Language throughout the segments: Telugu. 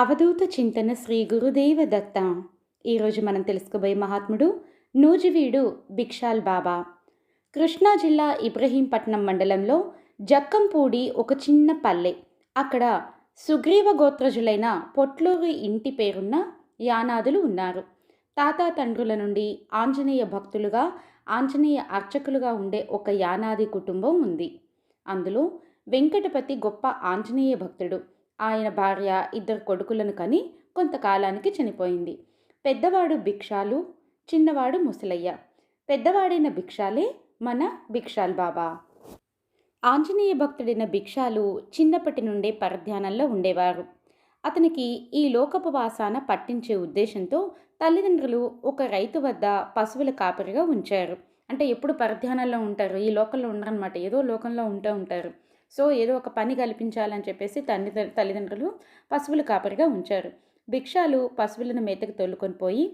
అవధూత చింతన శ్రీ గురుదేవ దత్త. ఈరోజు మనం తెలుసుకోబోయే మహాత్ముడు నూజివీడు బిక్షాల్ బాబా. కృష్ణా జిల్లా ఇబ్రహీంపట్నం మండలంలో జక్కంపూడి ఒక చిన్న పల్లె. అక్కడ సుగ్రీవ గోత్రజులైన పొట్లూరి ఇంటి పేరున్న యానాదులు ఉన్నారు. తాత తండ్రుల నుండి ఆంజనేయ భక్తులుగా ఆంజనేయ అర్చకులుగా ఉండే ఒక యానాది కుటుంబం ఉంది. అందులో వెంకటపతి గొప్ప ఆంజనేయ భక్తుడు. ఆయన భార్య ఇద్దరు కొడుకులను కని కొంతకాలానికి చనిపోయింది. పెద్దవాడు భిక్షాలు చిన్నవాడు ముసలయ్య. పెద్దవాడైన భిక్షాలే మన భిక్షాల్ బాబా. ఆంజనేయ భక్తుడైన భిక్షాలు చిన్నప్పటి నుండే పరధ్యానంలో ఉండేవారు. అతనికి ఈ లోకపవాసాన పట్టించే ఉద్దేశంతో తల్లిదండ్రులు ఒక రైతు వద్ద పశువుల కాపరిగా ఉంచారు. అంటే ఎప్పుడు పరధ్యానంలో ఉంటారు ఈ లోకంలో ఉండరనమాట ఏదో లోకంలో ఉంటూ ఉంటారు. సో ఏదో ఒక పని కల్పించాలని చెప్పేసి తల్లి తల్లిదండ్రులు పశువుల కాపరిగా ఉంచారు. భిక్షాలు పశువులను మేతకు తోలుకొని పోయి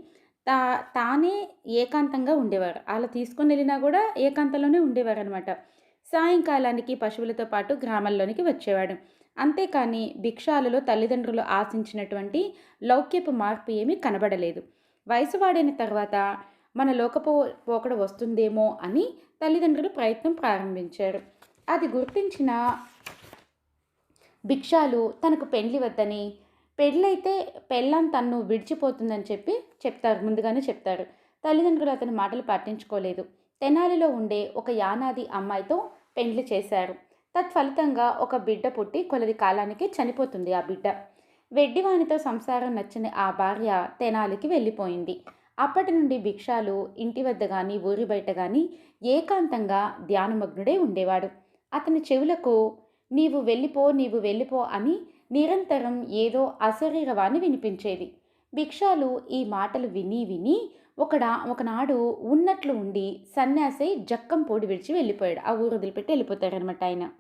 తా తానే ఏకాంతంగా ఉండేవారు. అలా తీసుకొని వెళ్ళినా కూడా ఏకాంతంలోనే ఉండేవారు అనమాట సాయంకాలానికి పశువులతో పాటు గ్రామాల్లోనికి వచ్చేవాడు. అంతేకాని భిక్షాలలో తల్లిదండ్రులు ఆశించినటువంటి లౌక్యపు మార్పు ఏమీ కనబడలేదు. వయసు వాడిన తర్వాత మన లోకపో పోకడ వస్తుందేమో అని తల్లిదండ్రులు ప్రయత్నం ప్రారంభించారు. అది గుర్తించిన భిక్షాలు తనకు పెండ్లి వద్దని. పెళ్ళైతే పెళ్ళాం తన్ను విడిచిపోతుందని చెప్పి చెప్తారు ముందుగానే చెప్తారు. తల్లిదండ్రులు అతని మాటలు పట్టించుకోలేదు. తెనాలిలో ఉండే ఒక యానాది అమ్మాయితో పెండ్లి చేశారు. తత్ఫలితంగా ఒక బిడ్డ పుట్టి కొలది కాలానికి చనిపోతుంది ఆ బిడ్డ. వెడ్డివానితో సంసారం నచ్చని ఆ భార్య తెనాలికి వెళ్ళిపోయింది. అప్పటి నుండి భిక్షాలు ఇంటి వద్ద కానీ ఊరి బయట కానీ ఏకాంతంగా ధ్యానమగ్నుడే ఉండేవాడు. అతని చెవులకు నీవు వెళ్ళిపో నీవు వెళ్ళిపో అని నిరంతరం ఏదో అశరీరవాణి వినిపించేది. భిక్షాలు ఈ మాటలు విని విని ఒకడా ఒకనాడు ఉన్నట్లు ఉండి సన్యాసి జక్కం పొడి విడిచి వెళ్ళిపోయాడు. ఆ ఊరు వదిలిపెట్టి వెళ్ళిపోతాడనమాట ఆయన.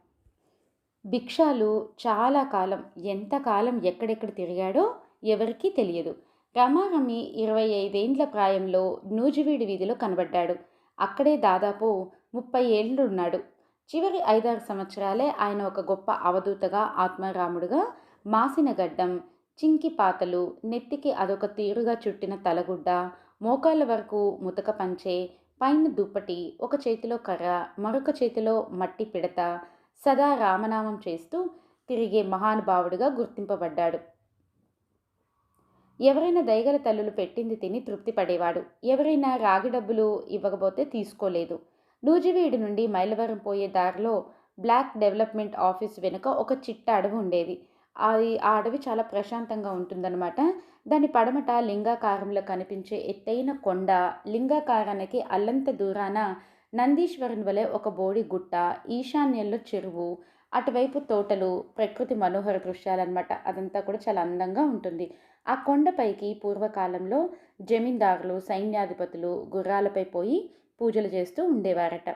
భిక్షాలు చాలా కాలం ఎంతకాలం ఎక్కడెక్కడ తిరిగాడో ఎవరికీ తెలియదు. రమారమి ఇరవై ఐదేండ్ల ప్రాయంలో నూజివీడి వీధిలో కనబడ్డాడు. అక్కడే దాదాపు ముప్పై ఏళ్ళు ఉన్నాడు చివరి ఐదారు సంవత్సరాలే ఆయన ఒక గొప్ప అవధూతగా ఆత్మారాముడుగా మాసిన గడ్డం చింకి పాతలు నెత్తికి అదొక తీరుగా చుట్టిన తలగుడ్డ మోకాళ్ళ వరకు ముతక పంచే పైన దుప్పటి ఒక చేతిలో కర్ర మరొక చేతిలో మట్టి పిడత సదా రామనామం చేస్తూ తిరిగే మహానుభావుడిగా గుర్తింపబడ్డాడు. ఎవరైనా దయగల తల్లులు పెట్టింది తిని తృప్తి పడేవాడు. ఎవరైనా రాగి డబ్బులు ఇవ్వకపోతే తీసుకోలేదు. నూజివీడి నుండి మైలవరం పోయే దారిలో బ్లాక్ డెవలప్మెంట్ ఆఫీస్ వెనుక ఒక చిట్ట అడవి ఉండేది. అది ఆ అడవి చాలా ప్రశాంతంగా ఉంటుందన్నమాట. దాని పడమట లింగాకారంలో కనిపించే ఎత్తైన కొండ లింగాకారానికి అల్లంత దూరాన నందీశ్వరుని వలె ఒక బోడి గుట్ట ఈశాన్యంలో చెరువు అటువైపు తోటలు ప్రకృతి మనోహర దృశ్యాలన్నమాట. అదంతా కూడా చాలా అందంగా ఉంటుంది. ఆ కొండపైకి పూర్వకాలంలో జమీందారులు సైన్యాధిపతులు గుర్రాలపై పోయి పూజలు చేస్తూ ఉండేవారట.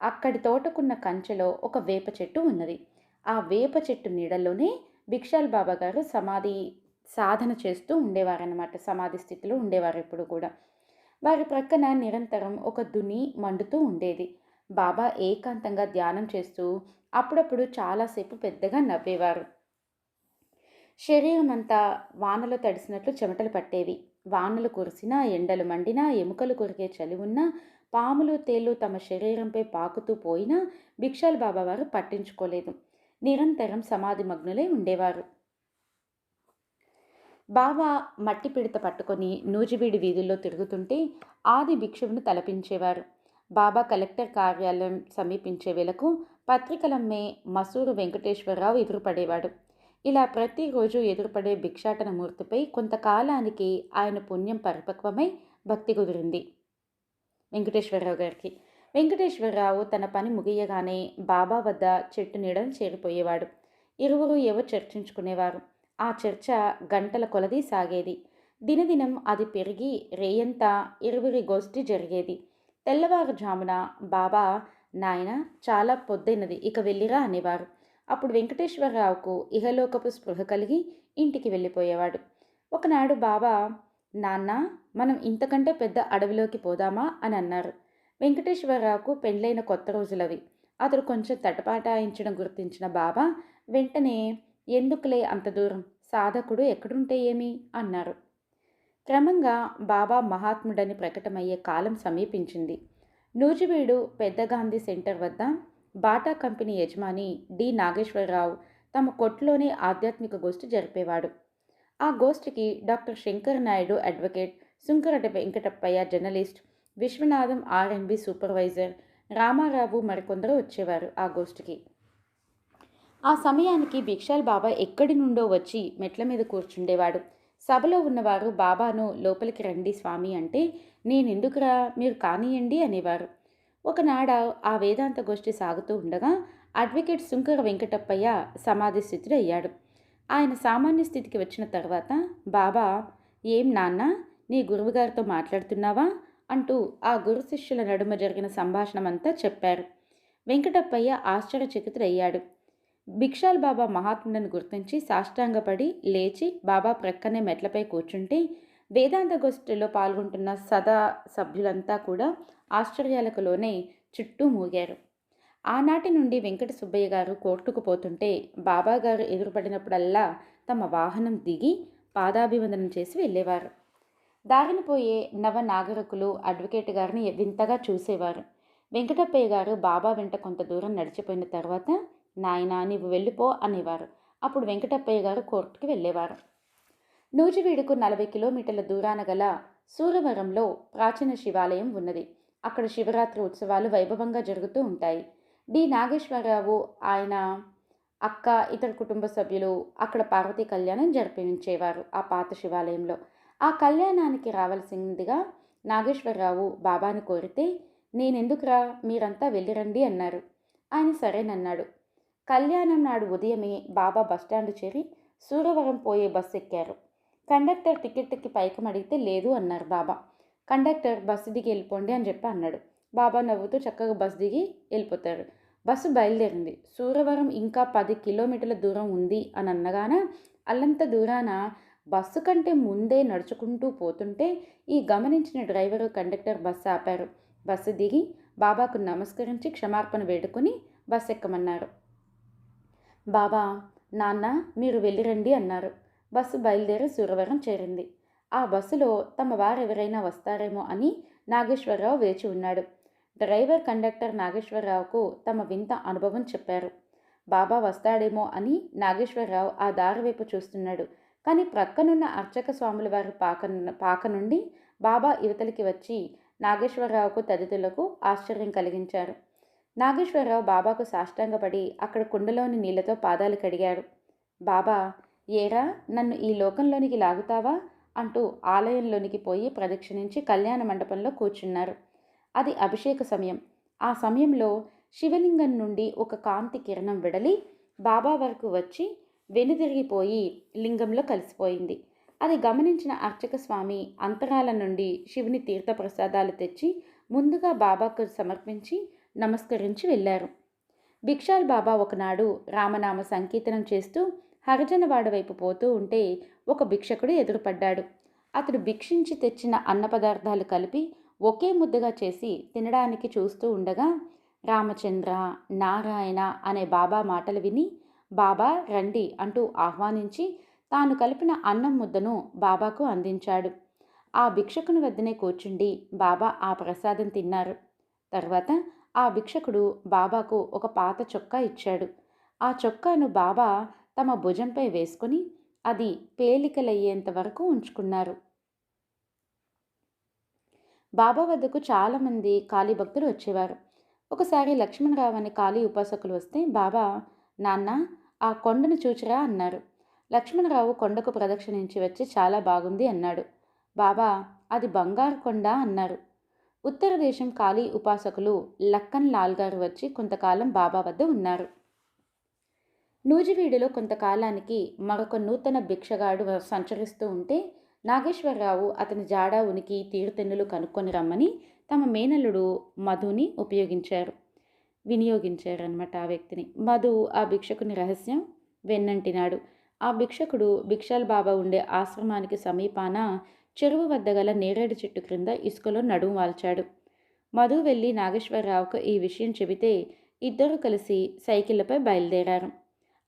అక్కడి తోటకున్న కంచెలో ఒక వేప చెట్టు ఉన్నది. ఆ వేప చెట్టు నీడల్లోనే భిక్షాల్ బాబా గారు సమాధి సాధన చేస్తూ ఉండేవారనమాట సమాధి స్థితిలో ఉండేవారు ఎప్పుడు కూడా. వారి ప్రక్కన నిరంతరం ఒక దుని మండుతూ ఉండేది. బాబా ఏకాంతంగా ధ్యానం చేస్తూ అప్పుడప్పుడు చాలాసేపు పెద్దగా నవ్వేవారు. శరీరం అంతా వానలో తడిసినట్లు చెమటలు పట్టేవి. వానలు కురిసినా ఎండలు మండినా ఎముకలు కొరికే చలి ఉన్నా పాములు తేళ్ళు తమ శరీరంపై పాకుతూ పోయినా భిక్షాల్ బాబా వారు పట్టించుకోలేదు. నిరంతరం సమాధి మగ్నులై ఉండేవారు. బాబా మట్టి పిడత పట్టుకొని నూజివీడి వీధుల్లో తిరుగుతుంటే ఆది భిక్షువును తలపించేవారు. బాబా కలెక్టర్ కార్యాలయం సమీపించే వేళకు పత్రికలమ్మే మసూరు వెంకటేశ్వరరావు ఎదురుపడేవాడు. ఇలా ప్రతిరోజు ఎదురుపడే భిక్షాటన మూర్తిపై కొంతకాలానికి ఆయన పుణ్యం పరిపక్వమై భక్తి కుదిరింది. వెంకటేశ్వరరావు గారికి. వెంకటేశ్వరరావు తన పని ముగియగానే బాబా వద్ద చెట్టు నీడను చేరిపోయేవాడు. ఇరువురు ఏవో చర్చించుకునేవారు. ఆ చర్చ గంటల కొలది సాగేది. దినదినం అది పెరిగి రేయంతా ఇరువురి గోష్ఠి జరిగేది. తెల్లవారుజామున బాబా నాయన చాలా పొద్దైనది ఇక వెళ్ళిరా అనేవారు. అప్పుడు వెంకటేశ్వరరావుకు ఇహలోకపు స్పృహ కలిగి ఇంటికి వెళ్ళిపోయేవాడు. ఒకనాడు బాబా నాన్న మనం ఇంతకంటే పెద్ద అడవిలోకి పోదామా? అని అన్నారు. వెంకటేశ్వరరావుకు పెళ్ళైన కొత్త రోజులవి. అతడు కొంచెం తటపాటాయించడం గుర్తించిన బాబా వెంటనే ఎందుకులే అంత దూరం? సాధకుడు ఎక్కడుంటే ఏమి? అన్నారు. క్రమంగా బాబా మహాత్ముడని ప్రకటమయ్యే కాలం సమీపించింది. నూజివీడు పెద్ద గాంధీ సెంటర్ వద్ద బాటా కంపెనీ యజమాని డి. నాగేశ్వరరావు తమ కొట్టులోనే ఆధ్యాత్మిక గోష్ఠి జరిపేవాడు. ఆ గోష్ఠికి doctor Shankar Naidu advocate సుంకరట Venkatappayya journalist Viswanatham RMB supervisor Ramarao మరికొందరు వచ్చేవారు ఆ గోష్ఠికి. ఆ సమయానికి భిక్షాల్ బాబా ఎక్కడి నుండో వచ్చి మెట్ల మీద కూర్చుండేవాడు. సభలో ఉన్నవారు బాబాను లోపలికి రండి స్వామి అంటే నేనెందుకురా? మీరు కానియండి అనేవారు. ఒకనాడ ఆ వేదాంత గోష్ఠి సాగుతూ ఉండగా అడ్వకేట్ శుంకర వెంకటప్పయ్య సమాధి స్థితిలో అయ్యాడు ఆయన సామాన్య స్థితికి వచ్చిన తర్వాత బాబా ఏం నాన్న? నీ గురువుగారితో మాట్లాడుతున్నావా? అంటూ ఆ గురు శిష్యుల నడుమ జరిగిన సంభాషణమంతా చెప్పారు. వెంకటప్పయ్య ఆశ్చర్యచకితుడయ్యాడు. భిక్షాల్ బాబా మహాత్ములను గుర్తించి సాష్టాంగపడి లేచి బాబా ప్రక్కనే మెట్లపై కూర్చుంటే వేదాంత గోష్ఠిలో పాల్గొంటున్న సదా సభ్యులంతా కూడా ఆశ్చర్యాలకు లోనే చుట్టూ మూగారు. ఆనాటి నుండి వెంకట సుబ్బయ్య గారు కోర్టుకు పోతుంటే బాబా గారు ఎదురుపడినప్పుడల్లా తమ వాహనం దిగి పాదాభివందనం చేసి వెళ్ళేవారు. దారిన పోయే నవ నాగరికులు అడ్వకేట్ గారిని వింతగా చూసేవారు. వెంకటప్పయ్య గారు బాబా వెంట కొంత దూరం నడిచిపోయిన తర్వాత నాయనా నీవు వెళ్ళిపో అనేవారు. అప్పుడు వెంకటప్పయ్య గారు కోర్టుకి వెళ్ళేవారు. నూజివీడుకు నలభై కిలోమీటర్ల దూరాన గల సూరవరంలో ప్రాచీన శివాలయం ఉన్నది. అక్కడ శివరాత్రి ఉత్సవాలు వైభవంగా జరుగుతూ ఉంటాయి. డి నాగేశ్వరరావు ఆయన అక్క ఇతర కుటుంబ సభ్యులు అక్కడ పార్వతీ కళ్యాణం జరిపించేవారు ఆ పాత శివాలయంలో. ఆ కళ్యాణానికి రావాల్సిందిగా నాగేశ్వరరావు బాబాను కోరితే నేనెందుకురా మీరంతా వెళ్ళిరండి అన్నారు. ఆయన సరేనన్నాడు. కళ్యాణం నాడు ఉదయమే బాబా బస్టాండ్ చేరి సూరవరం పోయే బస్సు ఎక్కారు. కండక్టర్ టికెట్కి పైకం అడిగితే లేదు అన్నారు బాబా. కండక్టర్ బస్సు దిగి వెళ్ళిపోండి అని చెప్పి అన్నాడు. బాబా నవ్వుతూ చక్కగా బస్సు దిగి వెళ్ళిపోతారు. బస్సు బయలుదేరింది. సూరవరం ఇంకా పది కిలోమీటర్ల దూరం ఉంది అని అన్నగాన అల్లంత దూరాన బస్సు కంటే ముందే నడుచుకుంటూ పోతుంటే ఈ గమనించిన డ్రైవరు కండక్టర్ బస్సు ఆపారు. బస్సు దిగి బాబాకు నమస్కరించి క్షమార్పణ వేడుకొని బస్సు ఎక్కమన్నారు. బాబా నాన్న మీరు వెళ్ళిరండి అన్నారు. బస్సు బయలుదేరి సూరవరం చేరింది. ఆ బస్సులో తమ వారెవరైనా వస్తారేమో అని నాగేశ్వరరావు వేచి ఉన్నాడు. డ్రైవర్ కండక్టర్ నాగేశ్వరరావుకు తమ వింత అనుభవం చెప్పారు. బాబా వస్తాడేమో అని నాగేశ్వరరావు ఆ దారి వైపు చూస్తున్నాడు. కానీ ప్రక్కనున్న అర్చక స్వాముల వారి పాక పాక నుండి బాబా యువతలకి వచ్చి నాగేశ్వరరావుకు తదితరులకు ఆశ్చర్యం కలిగించారు. నాగేశ్వరరావు బాబాకు సాష్టాంగపడి అక్కడ కుండలోని నీళ్ళతో పాదాలు కడిగాడు. బాబా ఏరా నన్ను ఈ లోకంలోనికి లాగుతావా? అంటూ ఆలయంలోనికి పోయి ప్రదక్షిణించి కళ్యాణ మండపంలో కూర్చున్నారు. అది అభిషేక సమయం. ఆ సమయంలో శివలింగం నుండి ఒక కాంతి కిరణం విడలి బాబా వరకు వచ్చి వెనుదిరిగిపోయి లింగంలో కలిసిపోయింది. అది గమనించిన అర్చక స్వామి అంతరాల నుండి శివుని తీర్థప్రసాదాలు తెచ్చి ముందుగా బాబాకు సమర్పించి నమస్కరించి వెళ్ళారు. భిక్షాల్ బాబా ఒకనాడు రామనామ సంకీర్తనం చేస్తూ హరిజనవాడ వైపు పోతూ ఉంటే ఒక భిక్షకుడు ఎదురుపడ్డాడు. అతడు భిక్షించి తెచ్చిన అన్న పదార్థాలు కలిపి ఒకే ముద్దగా చేసి తినడానికి చూస్తూ ఉండగా రామచంద్ర నారాయణ అనే బాబా మాటలు విని బాబా రండి అంటూ ఆహ్వానించి తాను కలిపిన అన్నం ముద్దను బాబాకు అందించాడు. ఆ భిక్షకుని వద్దనే కూర్చుండి బాబా ఆ ప్రసాదం తిన్నారు. తర్వాత ఆ భిక్షకుడు బాబాకు ఒక పాత చొక్కా ఇచ్చాడు. ఆ చొక్కాను బాబా తమ భుజంపై వేసుకుని అది పేలికలయ్యేంత వరకు ఉంచుకున్నారు. బాబా వద్దకు చాలామంది కాళీ భక్తులు వచ్చేవారు. ఒకసారి లక్ష్మణరావు అనే కాళీ ఉపాసకులు వస్తే బాబా నాన్న ఆ కొండను చూచిరా అన్నారు. లక్ష్మణరావు కొండకు ప్రదక్షిణించి వచ్చి చాలా బాగుంది అన్నాడు. బాబా అది బంగారు కొండ అన్నారు. ఉత్తర దేశం కాళీ ఉపాసకులు లక్కన్ లాల్ గారు వచ్చి కొంతకాలం బాబా వద్ద ఉన్నారు. నూజివీడులో కొంతకాలానికి మరొక నూతన భిక్షగాడు సంచరిస్తూ ఉంటే నాగేశ్వరరావు అతని జాడ ఉనికి తీరుతెన్నులు కనుక్కొని రమ్మని తమ మేనల్లుడు మధుని ఉపయోగించారు వినియోగించారనమాట ఆ వ్యక్తిని. మధు ఆ భిక్షకుని రహస్యం వెన్నంటినాడు. ఆ భిక్షకుడు భిక్షాల్ బాబా ఉండే ఆశ్రమానికి సమీపాన చెరువు వద్ద గల నేరేడు చెట్టు క్రింద ఇసుకలో నడుము వాల్చాడు. మధు వెళ్ళి నాగేశ్వరరావుకు ఈ విషయం చెబితే ఇద్దరు కలిసి సైకిళ్ళపై బయలుదేరారు.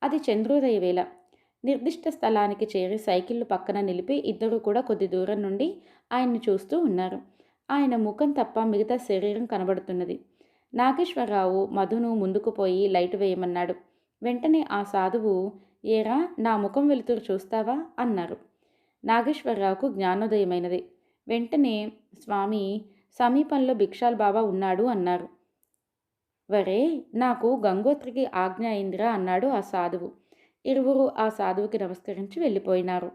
అది చంద్రోదయ వేళ. నిర్దిష్ట స్థలానికి చేరి సైకిళ్ళు పక్కన నిలిపి ఇద్దరు కూడా కొద్ది దూరం నుండి ఆయన్ని చూస్తూ ఉన్నారు. ఆయన ముఖం తప్ప మిగతా శరీరం కనబడుతున్నది. నాగేశ్వరరావు మధును ముందుకు పోయి లైట్ వేయమన్నాడు. వెంటనే ఆ సాధువు ఏరా నా ముఖం వెలుతురు చూస్తావా? అన్నారు. నాగేశ్వరరావుకు జ్ఞానోదయమైనది. వెంటనే స్వామి సమీపంలో భిక్షాల్ బాబా ఉన్నాడు అన్నారు. వరే నాకు గంగోత్రికి ఆజ్ఞ అయిందిరా అన్నాడు ఆ సాధువు. ఇరువురు ఆ సాధువుకి నమస్కరించి వెళ్ళిపోయినారు.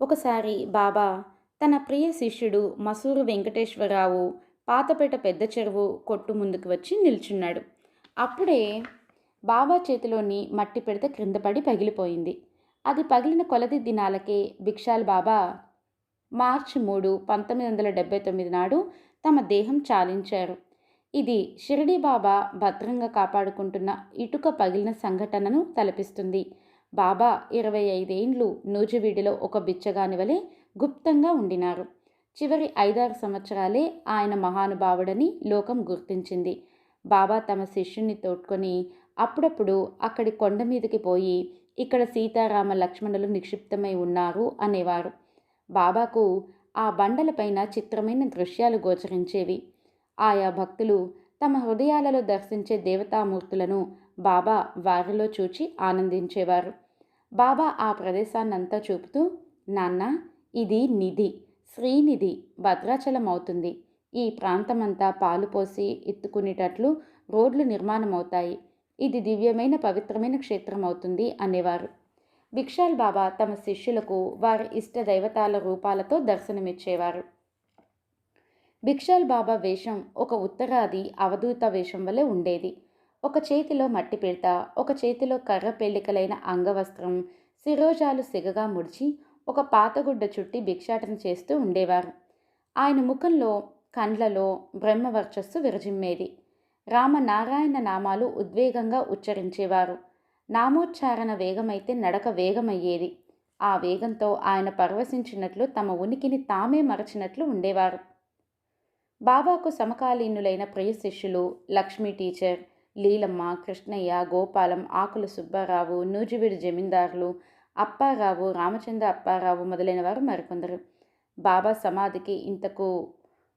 ఒకసారి బాబా తన ప్రియ శిష్యుడు మసూరు వెంకటేశ్వరరావు పాతపేట పెద్ద చెరువు కొట్టు ముందుకు వచ్చి నిల్చున్నాడు. అప్పుడే బాబా చేతిలోని మట్టి పెడితే క్రిందపడి పగిలిపోయింది. అది పగిలిన కొలది దినాలకే భిక్షాల్ బాబా మార్చి మూడు పంతొమ్మిది వందల డెబ్బై తొమ్మిది నాడు తమ దేహం చాలించారు. ఇది షిరిడి బాబా భద్రంగా కాపాడుకుంటున్న ఇటుక పగిలిన సంఘటనను తలపిస్తుంది. బాబా ఇరవై ఐదేండ్లు నూజివీడిలో ఒక బిచ్చగాని వలె గుప్తంగా ఉండినారు. చివరి ఐదారు సంవత్సరాలే ఆయన మహానుభావుడని లోకం గుర్తించింది. బాబా తమ శిష్యుని తోడ్కొని అప్పుడప్పుడు అక్కడి కొండ మీదకి పోయి ఇక్కడ సీతారామ లక్ష్మణులు నిక్షిప్తమై ఉన్నారు అనేవారు. బాబాకు ఆ బండలపైన చిత్రమైన దృశ్యాలు గోచరించేవి. ఆయా భక్తులు తమ హృదయాలలో దర్శించే దేవతామూర్తులను బాబా వారిలో చూచి ఆనందించేవారు. బాబా ఆ ప్రదేశాన్నంతా చూపుతూ నాన్న ఇది నిధి శ్రీనిధి భద్రాచలం అవుతుంది ఈ ప్రాంతమంతా పాలు పోసి ఎత్తుకునేటట్లు రోడ్లు నిర్మాణం అవుతాయి ఇది దివ్యమైన పవిత్రమైన క్షేత్రం అవుతుంది అనేవారు. విక్షాల్ బాబా తమ శిష్యులకు వారి ఇష్ట దైవతాల రూపాలతో దర్శనమిచ్చేవారు. భిక్షాల్ బాబా వేషం ఒక ఉత్తరాది అవధూత వేషం వలె ఉండేది. ఒక చేతిలో మట్టి పిడత ఒక చేతిలో కర్ర పెళ్ళికలైన అంగవస్త్రం శిరోజాలు సిగగా ముడిచి ఒక పాతగుడ్డ చుట్టి భిక్షాటన చేస్తూ ఉండేవారు. ఆయన ముఖంలో కండ్లలో బ్రహ్మవర్చస్సు విరజిమ్మేది. రామనారాయణ నామాలు ఉద్వేగంగా ఉచ్చరించేవారు. నామోచ్చారణ వేగమైతే నడక వేగమయ్యేది. ఆ వేగంతో ఆయన పరవశించినట్లు తమ ఉనికిని తామే మరచినట్లు ఉండేవారు. బాబాకు సమకాలీనులైన ప్రియ శిష్యులు లక్ష్మీ టీచర్ లీలమ్మ కృష్ణయ్య గోపాలం ఆకుల సుబ్బారావు నూజివీడి జమీందారులు అప్పారావు రామచంద్ర అప్పారావు మొదలైన వారు మరికొందరు. బాబా సమాధికి ఇంతకు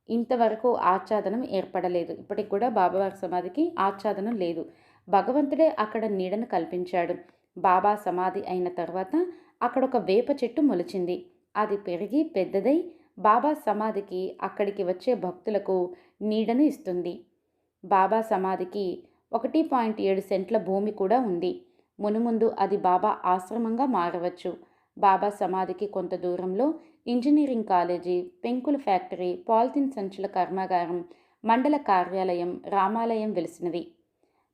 ఇంతవరకు ఆచ్ఛాదనం ఏర్పడలేదు. ఇప్పటికి కూడా బాబావారి సమాధికి ఆచ్ఛాదనం లేదు. భగవంతుడే అక్కడ నీడను కల్పించాడు. బాబా సమాధి అయిన తర్వాత అక్కడ ఒక వేప చెట్టు మొలిచింది. అది పెరిగి పెద్దదై బాబా సమాధికి అక్కడికి వచ్చే భక్తులకు నీడను ఇస్తుంది. బాబా సమాధికి ఒకటి పాయింట్ ఏడు సెంట్ల భూమి కూడా ఉంది. మునుముందు అది బాబా ఆశ్రమంగా మారవచ్చు. బాబా సమాధికి కొంత దూరంలో ఇంజనీరింగ్ కాలేజీ పెంకుల ఫ్యాక్టరీ పాలిథిన్ సంచుల కర్మాగారం మండల కార్యాలయం రామాలయం వెలిసినవి.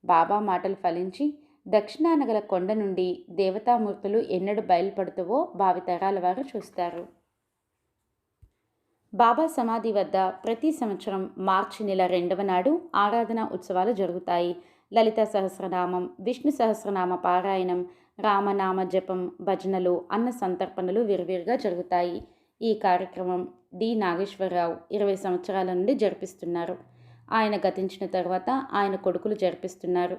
బాబా మాటలు ఫలించి దక్షిణాన గల కొండ నుండి దేవతామూర్తులు ఎన్నడు బయలుపడుతువో భావితరాల వారు చూస్తారు. బాబా సమాధి వద్ద ప్రతి సంవత్సరం మార్చి నెల రెండవ నాడు ఆరాధన ఉత్సవాలు జరుగుతాయి. లలిత సహస్రనామం విష్ణు సహస్రనామ పారాయణం రామనామ జపం భజనలు అన్న సంతర్పణలు విరివిరిగా జరుగుతాయి. ఈ కార్యక్రమం డి నాగేశ్వరరావు ఇరవై సంవత్సరాల నుండి జరిపిస్తున్నారు. ఆయన గతించిన తర్వాత ఆయన కొడుకులు జరిపిస్తున్నారు.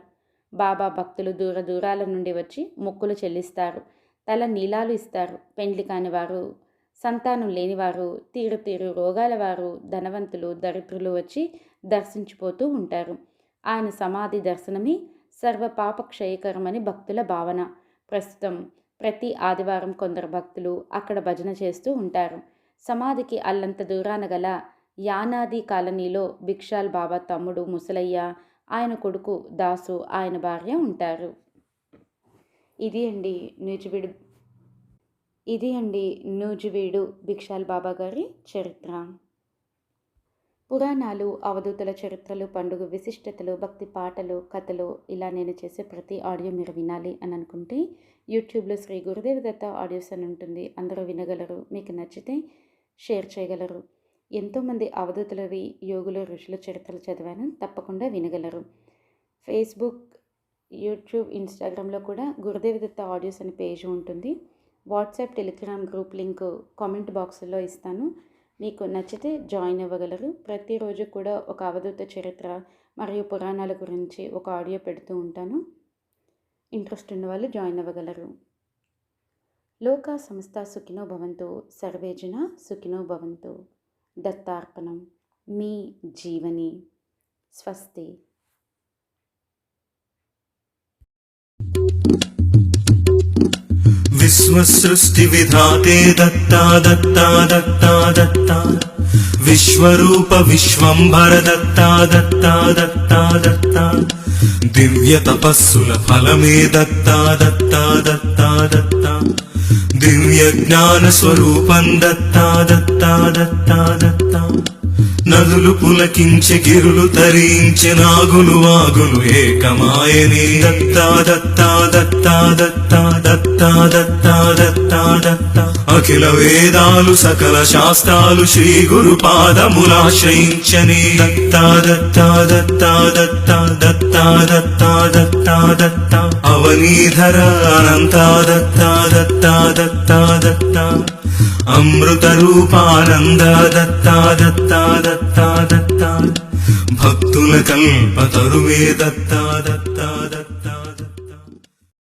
బాబా భక్తులు దూర దూరాల నుండి వచ్చి మొక్కులు చెల్లిస్తారు. తల నీలాలు ఇస్తారు. పెండ్లి కాని వారు సంతానం లేనివారు తీరు తీరు రోగాల వారు ధనవంతులు దరిద్రులు వచ్చి దర్శించిపోతూ ఉంటారు. ఆయన సమాధి దర్శనమే సర్వ పాపక్షయకరమని భక్తుల భావన. ప్రస్తుతం ప్రతి ఆదివారం కొందరు భక్తులు అక్కడ భజన చేస్తూ ఉంటారు. సమాధికి అల్లంత దూరాన గల యానాది కాలనీలో భిక్షాల్ బాబా తమ్ముడు ముసలయ్య ఆయన కొడుకు దాసు ఆయన భార్య ఉంటారు. ఇది అండి నూజివీడు ఇది అండి నూజివీడు భిక్షాల్ బాబా గారి చరిత్ర. పురాణాలు అవధూతుల చరిత్రలు పండుగ విశిష్టతలు భక్తి పాటలు కథలు ఇలా నేను చేసే ప్రతి ఆడియో మీరు వినాలి అని అనుకుంటే యూట్యూబ్లో శ్రీ గురుదేవ దత్త ఆడియోస్ అని ఉంటుంది. అందరూ వినగలరు మీకు నచ్చితే షేర్ చేయగలరు. ఎంతోమంది అవధూతులవి యోగుల ఋషుల చరిత్రలు చదివాను తప్పకుండా వినగలరు. ఫేస్బుక్ యూట్యూబ్ ఇన్స్టాగ్రామ్లో కూడా గురుదేవ దత్త ఆడియోస్ అనే పేజ్ ఉంటుంది. WhatsApp Telegram group link comment బాక్స్లో ఇస్తాను. మీకు నచ్చితే జాయిన్ అవ్వగలరు. ప్రతిరోజు కూడా ఒక అవధూత చరిత్ర మరియు పురాణాల గురించి ఒక ఆడియో పెడుతూ ఉంటాను. ఇంట్రెస్ట్ ఉన్న వాళ్ళు జాయిన్ అవ్వగలరు. లోక సంస్థ సుఖినో భవంతు సర్వేజన సుఖినో భవంతు. దత్తార్పణం. మీ జీవని. స్వస్తి. विश्वसृष्टिविधाते दत्ता दत्ता दत्ता दत्ता विश्वरूप विश्वम्भर दत्ता दत्ता दत्ता दत्ता दिव्यतपस्सुल फलमे दत्ता दत्ता दत्ता दत्ता दिव्यज्ञानस्वरूपं दत्ता दत्ता दत्ता दत्ता నదులు పులకించె గిరులు తరించె నాగులు వాగులు ఏకమాయని దత్తా దత్తా దత్తా దత్తా దత్తా దత్తా దత్తా దత్తా అఖిల వేదాలు సకల శాస్త్రాలు శ్రీ గురు పాదములాశ్రయించని దత్తా దత్తా దత్తా దత్తా దత్తా దత్తా దత్తా దత్తా అవనీధర అనంతా దత్తా దత్తా దత్తా దత్తా అమృత రూపానంద దత్తా దత్తా దత్తా దత్తా భక్తుల కల్పతరువే దత్తా దత్తా దత్తా